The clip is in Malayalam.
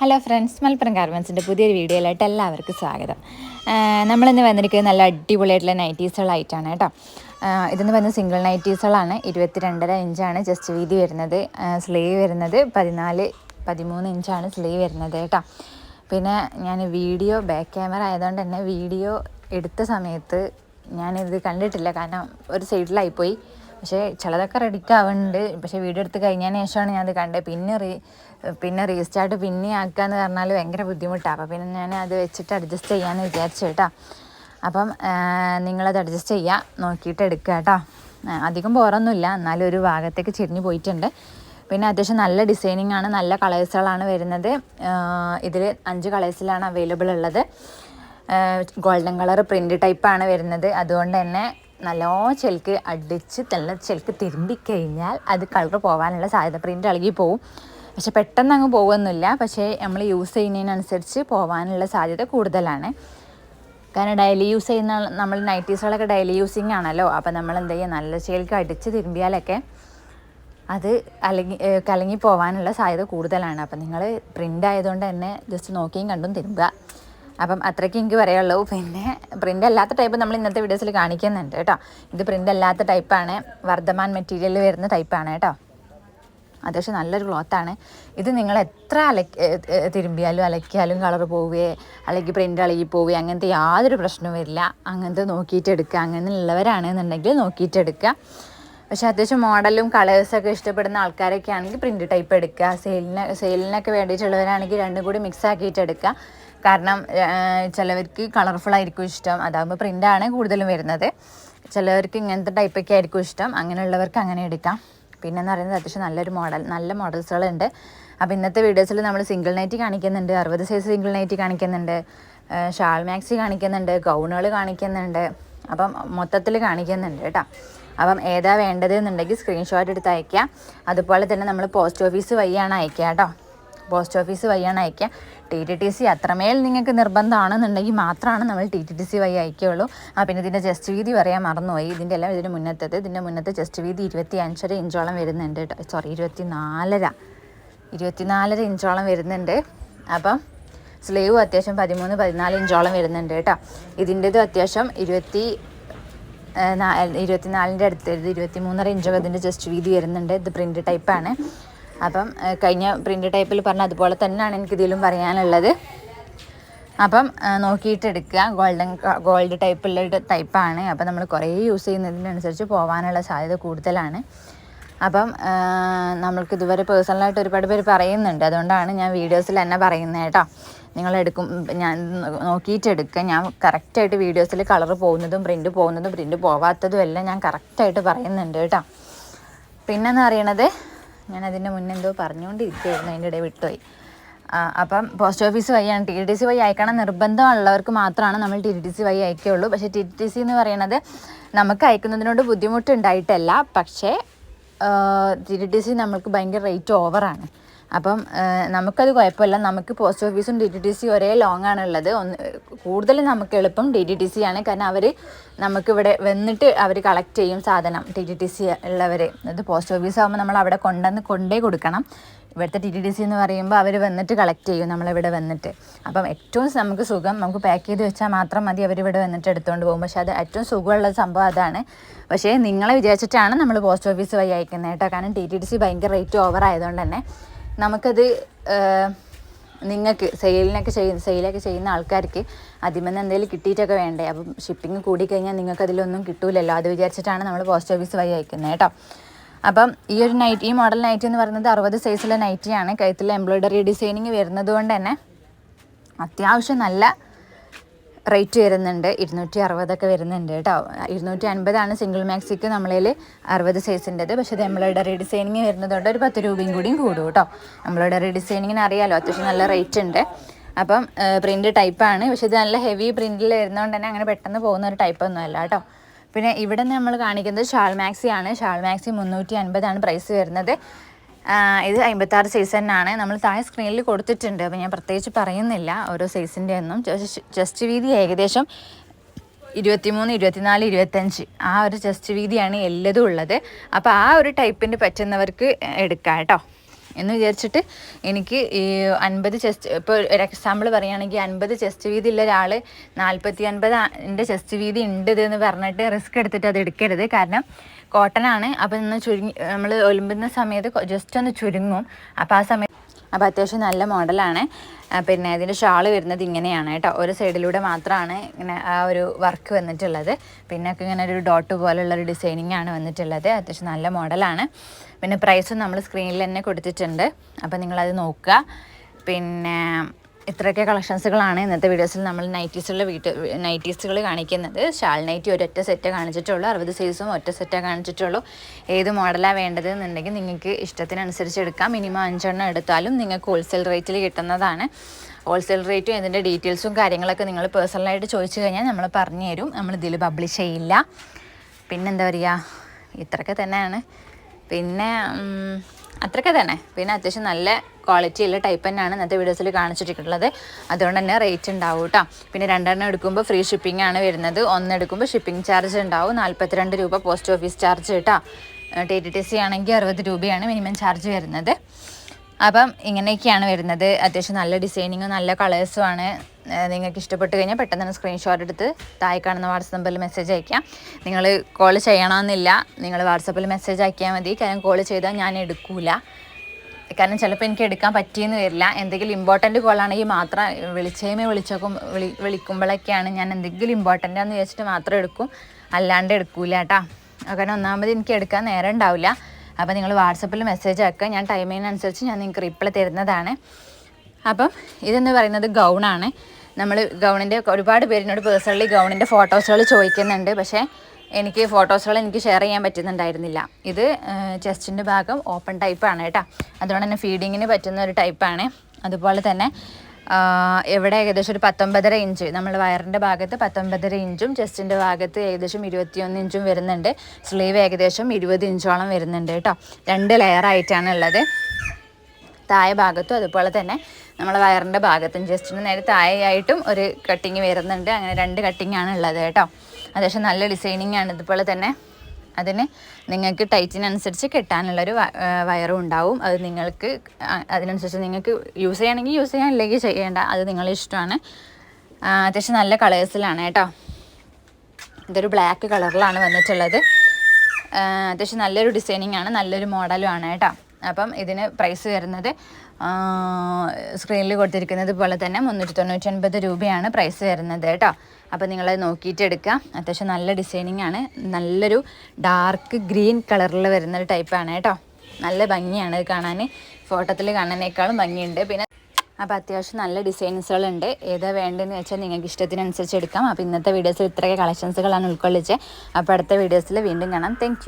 ഹലോ ഫ്രണ്ട്സ് മലപ്പുറം ഗാർമെൻസിന്റെ പുതിയൊരു വീഡിയോയിലായിട്ട് എല്ലാവർക്കും സ്വാഗതം. നമ്മളിന്ന് വന്നിരിക്കുന്നത് നല്ല അടിപൊളിയായിട്ടുള്ള നൈറ്റീസുകളായിട്ടാണ് കേട്ടോ. ഇതെന്ന് പറയുന്നത് സിംഗിൾ നൈറ്റീസുകളാണ് ഇരുപത്തിരണ്ടര ഇഞ്ചാണ് ജസ്റ്റ് വീതി വരുന്നത്. സ്ലീവ് വരുന്നത് പതിനാല് പതിമൂന്ന് ഇഞ്ചാണ് സ്ലീവ് വരുന്നത് കേട്ടോ. പിന്നെ ഞാൻ വീഡിയോ ബാക്ക് ക്യാമറ ആയതുകൊണ്ട് തന്നെ വീഡിയോ എടുത്ത സമയത്ത് ഞാനിത് കണ്ടിട്ടില്ല. കാരണം ഒരു സൈഡിലായിപ്പോയി പക്ഷേ ചിലതൊക്കെ റെഡിക്ക് ആവുന്നുണ്ട് പക്ഷേ വീഡിയോ എടുത്ത് കഴിഞ്ഞതിന് ശേഷമാണ് ഞാനത് കണ്ടത്. പിന്നെ റീ പിന്നെ റീസ്റ്റാർട്ട് പിന്നെ ആക്കുക എന്ന് പറഞ്ഞാൽ ഭയങ്കര ബുദ്ധിമുട്ടാണ് അപ്പോൾ പിന്നെ ഞാൻ അത് വെച്ചിട്ട് അഡ്ജസ്റ്റ് ചെയ്യാമെന്ന് വിചാരിച്ചു കേട്ടോ. അപ്പം നിങ്ങളത് അഡ്ജസ്റ്റ് ചെയ്യുക നോക്കിയിട്ട് എടുക്കുക കേട്ടോ. അധികം പോറൊന്നുമില്ല എന്നാലും ഒരു ഭാഗത്തേക്ക് ചെരിഞ്ഞ് പോയിട്ടുണ്ട്. പിന്നെ അത്യാവശ്യം നല്ല ഡിസൈനിങ് ആണ്. നല്ല കളേഴ്സുകളാണ് വരുന്നത്. ഇതിൽ അഞ്ച് കളേഴ്സിലാണ് അവൈലബിൾ ഉള്ളത്. ഗോൾഡൻ കളർ പ്രിന്റ് ടൈപ്പാണ് വരുന്നത്. അതുകൊണ്ട് തന്നെ നല്ലോ ചെൽക്ക് അടിച്ച് നല്ല ചെൽക്ക് തിരുമ്പിക്കഴിഞ്ഞാൽ അത് കളർ പോകാനുള്ള സാധ്യത പ്രിന്റ് ഇളകി പോവും. പക്ഷെ പെട്ടെന്ന് അങ്ങ് പോകുന്നില്ല പക്ഷേ നമ്മൾ യൂസ് ചെയ്യുന്നതിനനുസരിച്ച് പോകാനുള്ള സാധ്യത കൂടുതലാണ്. കാരണം ഡെയിലി യൂസ് ചെയ്യുന്ന നമ്മൾ നൈറ്റീസുകളൊക്കെ ഡെയിലി യൂസിങ് ആണല്ലോ. അപ്പോൾ നമ്മൾ എന്ത് ചെയ്യുക? നല്ല ചെൽക്ക് അടിച്ച് തിരുമ്പിയാലൊക്കെ അത് അലങ്ങി കലങ്ങി പോകാനുള്ള സാധ്യത കൂടുതലാണ്. അപ്പം നിങ്ങൾ പ്രിന്റ് ആയതുകൊണ്ട് തന്നെ ജസ്റ്റ് നോക്കിയും കണ്ടും തിരുമ്പുക. അപ്പം അത്രയ്ക്ക് എനിക്ക് പറയുള്ളൂ പിന്നെ പ്രിന്റ് അല്ലാത്ത ടൈപ്പ് നമ്മൾ ഇന്നത്തെ വീഡിയോസിൽ കാണിക്കുന്നുണ്ട് കേട്ടോ. ഇത് പ്രിന്റ് അല്ലാത്ത ടൈപ്പാണ് വർദ്ധമാൻ മെറ്റീരിയൽ വരുന്ന ടൈപ്പാണ് കേട്ടോ. അത്യാവശ്യം നല്ലൊരു ക്ലോത്താണ് ഇത് നിങ്ങൾ എത്ര അലക്കി തിരുമ്പിയാലും അലക്കിയാലും കളർ പോവുകയോ അല്ലെങ്കിൽ പ്രിന്റ് അളകി പോവുകയോ അങ്ങനത്തെ യാതൊരു പ്രശ്നവും വരില്ല. അങ്ങനത്തെ നോക്കിയിട്ട് എടുക്കുക അങ്ങനെയുള്ളവരാണെന്നുണ്ടെങ്കിൽ നോക്കിയിട്ട് എടുക്കുക പക്ഷെ അത്യാവശ്യം മോഡലും കളേഴ്സൊക്കെ ഇഷ്ടപ്പെടുന്ന ആൾക്കാരൊക്കെ ആണെങ്കിൽ പ്രിന്റ് ടൈപ്പ് എടുക്കുക സെയിലിന് സെയിലിനൊക്കെ വേണ്ടിയിട്ടുള്ളവരാണെങ്കിൽ രണ്ടും കൂടി മിക്സ് ആക്കിയിട്ട് എടുക്കുക കാരണം ചിലവർക്ക് കളർഫുൾ ആയിരിക്കും ഇഷ്ടം. അതാകുമ്പോൾ ആണ് കൂടുതലും വരുന്നത്. ചിലവർക്ക് ഇങ്ങനത്തെ ടൈപ്പൊക്കെ ആയിരിക്കും ഇഷ്ടം. അങ്ങനെയുള്ളവർക്ക് അങ്ങനെ എടുക്കാം. പിന്നെ എന്ന് പറയുന്നത് അത്യാവശ്യം നല്ലൊരു മോഡൽ നല്ല മോഡൽസുകളുണ്ട് അപ്പോൾ ഇന്നത്തെ വീഡിയോസിൽ നമ്മൾ സിംഗിൾ നൈറ്റ് കാണിക്കുന്നുണ്ട്. അറുപത് സൈസ് സിംഗിൾ നൈറ്റ് കാണിക്കുന്നുണ്ട്. ഷാൾ മാക്സി കാണിക്കുന്നുണ്ട്. ഗൗണുകൾ കാണിക്കുന്നുണ്ട്. അപ്പം മൊത്തത്തിൽ കാണിക്കുന്നുണ്ട് കേട്ടോ. അപ്പം ഏതാ വേണ്ടത് എന്നുണ്ടെങ്കിൽ സ്ക്രീൻഷോട്ട് എടുത്ത് അയക്കുക അതുപോലെ തന്നെ നമ്മൾ പോസ്റ്റ് ഓഫീസ് വഴിയാണ് അയക്കുക കേട്ടോ. പോസ്റ്റ് ഓഫീസ് വഴിയാണ് അയക്കുക. ടി ടി ടി സി അത്രമേൽ നിങ്ങൾക്ക് നിർബന്ധമാണെന്നുണ്ടെങ്കിൽ മാത്രമാണ് നമ്മൾ ടി ടി ടി സി വഴി അയക്കുകയുള്ളൂ. ആ പിന്നെ ഇതിന്റെ ജസ്റ്റ് വീതി പറയാൻ മറന്നുപോയി. ഇതിന്റെ എല്ലാം ഇതിന് മുന്നത്തത്. ഇതിന്റെ മുന്നത്തെ ജസ്റ്റ് വീതി ഇരുപത്തി അഞ്ചര ഇഞ്ചോളം വരുന്നുണ്ട് കേട്ടോ സോറി ഇരുപത്തി നാലര ഇരുപത്തിനാലര ഇഞ്ചോളം വരുന്നുണ്ട്. അപ്പം സ്ലീവ് അത്യാവശ്യം പതിമൂന്ന് പതിനാല് ഇഞ്ചോളം വരുന്നുണ്ട് കേട്ടോ ഇതിന്റെത് അത്യാവശ്യം ഇരുപത്തി ഇരുപത്തിനാലിന്റെ അടുത്ത് ഇരുപത്തി മൂന്നര ഇഞ്ചൊക്കെ ഇതിന്റെ ജസ്റ്റ് വീതി വരുന്നുണ്ട്. ഇത് പ്രിന്റ് ടൈപ്പാണ്. അപ്പം കഴിഞ്ഞ പ്രിന്റ് ടൈപ്പിൽ പറഞ്ഞ അതുപോലെ തന്നെയാണ് എനിക്ക് ഇതിലും പറയാനുള്ളത്. അപ്പം നോക്കിയിട്ട് എടുക്കുക. ഗോൾഡൻ ഗോൾഡ് ടൈപ്പുള്ള ടൈപ്പാണ്. അപ്പം നമ്മൾ കുറേ യൂസ് ചെയ്യുന്നതിനനുസരിച്ച് പോകാനുള്ള സാധ്യത കൂടുതലാണ്. അപ്പം നമ്മൾക്ക് ഇതുവരെ പേഴ്സണലായിട്ട് ഒരുപാട് പേര് പറയുന്നുണ്ട്. അതുകൊണ്ടാണ് ഞാൻ വീഡിയോസിൽ തന്നെ പറയുന്നത് കേട്ടോ. നിങ്ങൾ എടുക്കും ഞാൻ നോക്കിയിട്ട് എടുക്കുക. ഞാൻ കറക്റ്റായിട്ട് വീഡിയോസിൽ കളർ പോകുന്നതും പ്രിന്റ് പോകുന്നതും പ്രിന്റ് പോവാത്തതും എല്ലാം ഞാൻ കറക്റ്റായിട്ട് പറയുന്നുണ്ട് കേട്ടോ. പിന്നെന്ന് പറയണത് ഞാൻ അതിന്റെ മുന്നേ എന്തോ പറഞ്ഞുകൊണ്ടിരിക്കുകയായിരുന്നു അതിന്റെ ഇടയിൽ വിട്ടുപോയി. അപ്പം പോസ്റ്റ് ഓഫീസ് വഴിയാണ് ടി ടി സി വഴി അയക്കണം നിർബന്ധമുള്ളവർക്ക് മാത്രമാണ് നമ്മൾ ടി ടി സി വഴി അയക്കുകയുള്ളൂ. പക്ഷേ ടി ടി സി എന്ന് പറയുന്നത് നമുക്ക് അയക്കുന്നതിനോട് ബുദ്ധിമുട്ടുണ്ടായിട്ടല്ല. പക്ഷേ ടി ടി സി നമുക്ക് ഭയങ്കര റേറ്റ് ഓവറാണ്. അപ്പം നമുക്കത് കുഴപ്പമില്ല. നമുക്ക് പോസ്റ്റ് ഓഫീസും ഡി ടി ടി സി ഒരേ ലോങ് ആണുള്ളത്. ഒന്ന് കൂടുതലും നമുക്ക് എളുപ്പം ഡി ടി ടി സി ആണ്. കാരണം അവർ നമുക്കിവിടെ വന്നിട്ട് അവർ കളക്ട് ചെയ്യും സാധനം. ടി ടി ടി സി ഉള്ളവർ അത് പോസ്റ്റ് ഓഫീസ് ആകുമ്പോൾ നമ്മൾ അവിടെ കൊണ്ടുവന്ന് കൊണ്ടേ കൊടുക്കണം. ഇവിടുത്തെ ടി ടി ടി സി എന്ന് പറയുമ്പോൾ അവർ വന്നിട്ട് കളക്ട് ചെയ്യും നമ്മളിവിടെ വന്നിട്ട്. അപ്പം ഏറ്റവും നമുക്ക് സുഖം നമുക്ക് പാക്ക് ചെയ്ത് വെച്ചാൽ മാത്രം മതി അവരിവിടെ വന്നിട്ട് എടുത്തുകൊണ്ട് പോകും. പക്ഷേ അത് ഏറ്റവും സുഖമുള്ള സംഭവം അതാണ്. പക്ഷേ നിങ്ങളെ വിചാരിച്ചിട്ടാണ് നമ്മൾ പോസ്റ്റ് ഓഫീസ് വഴി അയക്കുന്നത് കേട്ടോ. കാരണം ടി ടി ടി സി ഭയങ്കര റേറ്റ് ഓവർ ആയതുകൊണ്ട് തന്നെ. നമുക്കത് നിങ്ങൾക്ക് സെയിലിനൊക്കെ ചെയ്യുന്ന സെയിലൊക്കെ ചെയ്യുന്ന ആൾക്കാർക്ക് അതിമെന്ന് എന്തെങ്കിലും കിട്ടിയിട്ടൊക്കെ വേണ്ടേ? അപ്പം ഷിപ്പിംഗ് കൂടിക്കഴിഞ്ഞാൽ നിങ്ങൾക്ക് അതിലൊന്നും കിട്ടൂലല്ലോ. അത് വിചാരിച്ചിട്ടാണ് നമ്മൾ പോസ്റ്റ് ഓഫീസ് വഴി അയക്കുന്നത് കേട്ടോ. അപ്പം ഈ ഒരു നൈറ്റ് ഈ മോഡൽ നൈറ്റ് എന്ന് പറയുന്നത് അറുപത് സൈസിലെ നൈറ്റിയാണ് കഴുത്തിൽ എംബ്രോയ്ഡറി ഡിസൈനിങ് വരുന്നത് കൊണ്ട് തന്നെ അത്യാവശ്യം നല്ല റേറ്റ് വരുന്നുണ്ട്. ഇരുന്നൂറ്റി അറുപതൊക്കെ വരുന്നുണ്ട് കേട്ടോ. ഇരുന്നൂറ്റി അൻപതാണ് സിംഗിൾ മാക്സിക്ക് നമ്മളതിൽ അറുപത് സൈസിന്റെത് പക്ഷേ അത് എംബ്രോയ്ഡറി റീഡിസൈനിങ് വരുന്നതുകൊണ്ട് ഒരു പത്ത് രൂപയും കൂടിയും കൂടും കേട്ടോ. നമ്മളുടെ റീഡിസൈനിങ്ങിന് അറിയാലോ അത്യാവശ്യം നല്ല റേറ്റ് ഉണ്ട്. അപ്പം പ്രിന്റ് ടൈപ്പാണ് പക്ഷേ ഇത് നല്ല ഹെവി പ്രിന്റിൽ വരുന്നതുകൊണ്ട് തന്നെ അങ്ങനെ പെട്ടെന്ന് പോകുന്ന ഒരു ടൈപ്പൊന്നും അല്ല കേട്ടോ. പിന്നെ ഇവിടെ നമ്മൾ കാണിക്കുന്നത് ഷാൾ മാക്സി ആണ് ഷാൾ മാക്സി മുന്നൂറ്റി അൻപതാണ് പ്രൈസ് വരുന്നത്. ഇത് അമ്പത്താറ് സൈസ് തന്നെയാണ്. നമ്മൾ താഴെ സ്ക്രീനിൽ കൊടുത്തിട്ടുണ്ട്. അപ്പോൾ ഞാൻ പ്രത്യേകിച്ച് പറയുന്നില്ല ഓരോ സൈസിന്റെ ഒന്നും. ജസ്റ്റ് വീതി ഏകദേശം ഇരുപത്തിമൂന്ന് ഇരുപത്തിനാല് ഇരുപത്തഞ്ച് ആ ഒരു ചെസ്റ്റ് വീതിയാണ് എല്ലതും ഉള്ളത്. അപ്പോൾ ആ ഒരു ടൈപ്പിന് പറ്റുന്നവർക്ക് എടുക്കാം കേട്ടോ. എന്ന് വിചാരിച്ചിട്ട് എനിക്ക് ഈ അൻപത് ചെസ്റ്റ് ഇപ്പോൾ ഒരു എക്സാമ്പിൾ പറയുകയാണെങ്കിൽ അൻപത് ചെസ്റ്റ് വീതി ഉള്ള ഒരാൾ നാൽപ്പത്തി അൻപത് എന്റെ ചെസ്റ്റ് വീതി ഉണ്ട് ഇതെന്ന് പറഞ്ഞിട്ട് റിസ്ക് എടുത്തിട്ട് അത് എടുക്കരുത്. കാരണം കോട്ടൺ ആണ്. അപ്പോൾ ഒന്ന് ചുരുങ്ങി നമ്മൾ ഒലുമ്പുന്ന സമയത്ത് ജസ്റ്റ് ഒന്ന് ചുരുങ്ങും. അപ്പോൾ ആ സമയത്ത് അപ്പോൾ അത്യാവശ്യം നല്ല മോഡലാണ്. പിന്നെ ഇതിന്റെ ഷാൾ വരുന്നത് ഇങ്ങനെയാണ് കേട്ടോ. ഒരു സൈഡിലൂടെ മാത്രമാണ് ഇങ്ങനെ ആ ഒരു വർക്ക് വന്നിട്ടുള്ളത്. പിന്നെ ഒക്കെ ഇങ്ങനെ ഒരു ഡോട്ട് പോലുള്ള ഒരു ഡിസൈനിങ് ആണ് വന്നിട്ടുള്ളത്. അത്യാവശ്യം നല്ല മോഡലാണ്. പിന്നെ പ്രൈസും നമ്മൾ സ്ക്രീനിൽ തന്നെ കൊടുത്തിട്ടുണ്ട്. അപ്പോൾ നിങ്ങളത് നോക്കുക. പിന്നെ ഇത്രയൊക്കെ കളക്ഷൻസുകളാണ് ഇന്നത്തെ വീഡിയോസിൽ നമ്മൾ നൈറ്റീസുള്ള വീട്ട് നൈറ്റീസുകൾ കാണിക്കുന്നത്. ഷാൾ നൈറ്റി ഒരൊറ്റ സെറ്റ് കാണിച്ചിട്ടുള്ളൂ അറുപത് സൈസും ഒറ്റ സെറ്റേ കാണിച്ചിട്ടുള്ളൂ. ഏത് മോഡലാണ് വേണ്ടത് എന്നുണ്ടെങ്കിൽ നിങ്ങൾക്ക് ഇഷ്ടത്തിനനുസരിച്ച് എടുക്കാം. മിനിമം അഞ്ചെണ്ണം എടുത്താലും നിങ്ങൾക്ക് ഹോൾസെയിൽ റേറ്റിൽ കിട്ടുന്നതാണ്. ഹോൾസെയിൽ റേറ്റും ഇതിന്റെ ഡീറ്റെയിൽസും കാര്യങ്ങളൊക്കെ നിങ്ങൾ പേഴ്സണലായിട്ട് ചോദിച്ചു കഴിഞ്ഞാൽ നമ്മൾ പറഞ്ഞു തരും. നമ്മൾ ഇതിൽ പബ്ലിഷ് ചെയ്യില്ല. പിന്നെന്താ പറയുക ഇത്രയൊക്കെ തന്നെയാണ്. പിന്നെ അത്രയൊക്കെ തന്നെ. പിന്നെ അത്യാവശ്യം നല്ല ക്വാളിറ്റി ഉള്ള ടൈപ്പ് തന്നെയാണ് ഇന്നത്തെ വീഡിയോസിൽ കാണിച്ചിട്ടുള്ളത് അതുകൊണ്ട് തന്നെ റേറ്റ് ഉണ്ടാവും കേട്ടോ പിന്നെ രണ്ടെണ്ണം എടുക്കുമ്പോൾ ഫ്രീ ഷിപ്പിംഗ് ആണ് വരുന്നത്. ഒന്ന് എടുക്കുമ്പോൾ ഷിപ്പിംഗ് ചാർജ് ഉണ്ടാവും. നാൽപ്പത്തിരണ്ട് രൂപ പോസ്റ്റ് ഓഫീസ് ചാർജ് കേട്ടോ ടി ടി ടി സി ആണെങ്കിൽ അറുപത് രൂപയാണ് മിനിമം ചാർജ് വരുന്നത്. അപ്പം ഇങ്ങനെയൊക്കെയാണ് വരുന്നത്. അത്യാവശ്യം നല്ല ഡിസൈനിങ്ങും നല്ല കളേഴ്സും ആണ്. നിങ്ങൾക്ക് ഇഷ്ടപ്പെട്ട് കഴിഞ്ഞാൽ പെട്ടെന്ന് തന്നെ സ്ക്രീൻഷോട്ട് എടുത്ത് താഴെ കാണുന്ന വാട്സപ്പ് നമ്പറിൽ മെസ്സേജ് അയക്കാം. നിങ്ങൾ കോൾ ചെയ്യണമെന്നില്ല. നിങ്ങൾ വാട്സപ്പിൽ മെസ്സേജ് അയക്കിയാൽ മതി. കാരണം കോൾ ചെയ്താൽ ഞാൻ എടുക്കൂല. കാരണം ചിലപ്പോൾ എനിക്ക് എടുക്കാൻ പറ്റിയെന്ന് വരില്ല. എന്തെങ്കിലും ഇമ്പോർട്ടന്റ് കോളാണെങ്കിൽ മാത്രം വിളിച്ചേമേ വിളിച്ചോക്കും വിളി വിളിക്കുമ്പോഴൊക്കെയാണ് ഞാൻ എന്തെങ്കിലും ഇമ്പോർട്ടന്റ് ആണെന്ന് വിചാരിച്ചിട്ട് മാത്രം എടുക്കും. അല്ലാണ്ട് എടുക്കൂല കേട്ടോ. കാരണം ഒന്നാമത് എനിക്ക് എടുക്കാൻ നേരം ഉണ്ടാവില്ല. അപ്പോൾ നിങ്ങൾ വാട്സപ്പിൽ മെസ്സേജ് ആക്കുക ഞാൻ ടൈമിനനുസരിച്ച് ഞാൻ നിങ്ങൾക്ക് റിപ്ലൈ തരുന്നതാണ്. അപ്പം ഇതെന്ന് പറയുന്നത് ഗൗണാണ് നമ്മൾ ഗൗണിന്റെ ഒരുപാട് പേരിനോട് പേഴ്സണലി ഗൗണിന്റെ ഫോട്ടോസുകൾ ചോദിക്കുന്നുണ്ട്. പക്ഷേ എനിക്ക് ഫോട്ടോസുകൾ എനിക്ക് ഷെയർ ചെയ്യാൻ പറ്റുന്നുണ്ടായിരുന്നില്ല. ഇത് ചെസ്റ്റിന്റെ ഭാഗം ഓപ്പൺ ടൈപ്പാണ് കേട്ടോ. അതുകൊണ്ട് തന്നെ ഫീഡിങ്ങിന് പറ്റുന്ന ഒരു ടൈപ്പാണ് അതുപോലെ തന്നെ ഇവിടെ ഏകദേശം ഒരു പത്തൊമ്പതര ഇഞ്ച്. നമ്മൾ വയറിന്റെ ഭാഗത്ത് പത്തൊമ്പതര ഇഞ്ചും ചെസ്റ്റിന്റെ ഭാഗത്ത് ഏകദേശം ഇരുപത്തിയൊന്ന് ഇഞ്ചും വരുന്നുണ്ട്. സ്ലീവ് ഏകദേശം ഇരുപത് ഇഞ്ചോളം വരുന്നുണ്ട് കേട്ടോ. രണ്ട് ലെയർ ആയിട്ടാണ് ഉള്ളത്. താഴെ ഭാഗത്തും അതുപോലെ തന്നെ നമ്മൾ വയറിന്റെ ഭാഗത്തും ജസ്റ്റിന് നേരെ താഴെയായിട്ടും ഒരു കട്ടിങ് വരുന്നുണ്ട്. അങ്ങനെ രണ്ട് കട്ടിങ് ആണ് ഉള്ളത് കേട്ടോ. അത്യാവശ്യം നല്ല ഡിസൈനിങ് ആണ് ഇതുപോലെ തന്നെ. അതിന് നിങ്ങൾക്ക് ടൈറ്റിനനുസരിച്ച് കെട്ടാനുള്ളൊരു വയറും ഉണ്ടാവും. അത് നിങ്ങൾക്ക് അതിനനുസരിച്ച് നിങ്ങൾക്ക് യൂസ് ചെയ്യണമെങ്കിൽ യൂസ് ചെയ്യാൻ ഇല്ലെങ്കിൽ ചെയ്യേണ്ട. അത് നിങ്ങളുടെ ഇഷ്ടമാണ്. അത്യാവശ്യം നല്ല കളേഴ്സിലാണ് കേട്ടോ. ഇതൊരു ബ്ലാക്ക് കളറിലാണ് വന്നിട്ടുള്ളത്. അത്യാവശ്യം നല്ലൊരു ഡിസൈനിങ് ആണ് നല്ലൊരു മോഡലും ആണ് കേട്ടോ. അപ്പം ഇതിന് പ്രൈസ് വരുന്നത് സ്ക്രീനിൽ കൊടുത്തിരിക്കുന്നത് പോലെ തന്നെ മുന്നൂറ്റി തൊണ്ണൂറ്റി ഒൻപത് രൂപയാണ് പ്രൈസ് വരുന്നത് കേട്ടോ. അപ്പോൾ നിങ്ങളത് നോക്കിയിട്ട് എടുക്കുക. അത്യാവശ്യം നല്ല ഡിസൈനിങ് ആണ്. നല്ലൊരു ഡാർക്ക് ഗ്രീൻ കളറിൽ വരുന്ന ഒരു ടൈപ്പാണ് കേട്ടോ. നല്ല ഭംഗിയാണ് കാണാൻ ഫോട്ടോത്തിൽ കാണാനേക്കാളും ഭംഗിയുണ്ട്. പിന്നെ അപ്പോൾ അത്യാവശ്യം നല്ല ഡിസൈൻസുകളുണ്ട് ഏതാ വേണ്ടതെന്ന് വെച്ചാൽ നിങ്ങൾക്ക് ഇഷ്ടത്തിനനുസരിച്ച് എടുക്കാം. അപ്പോൾ ഇന്നത്തെ വീഡിയോസിൽ ഇത്രയൊക്കെ കളക്ഷൻസുകളാണ് ഉൾക്കൊള്ളിച്ചത്. അപ്പോൾ അടുത്ത വീഡിയോസിൽ വീണ്ടും കാണാം. താങ്ക്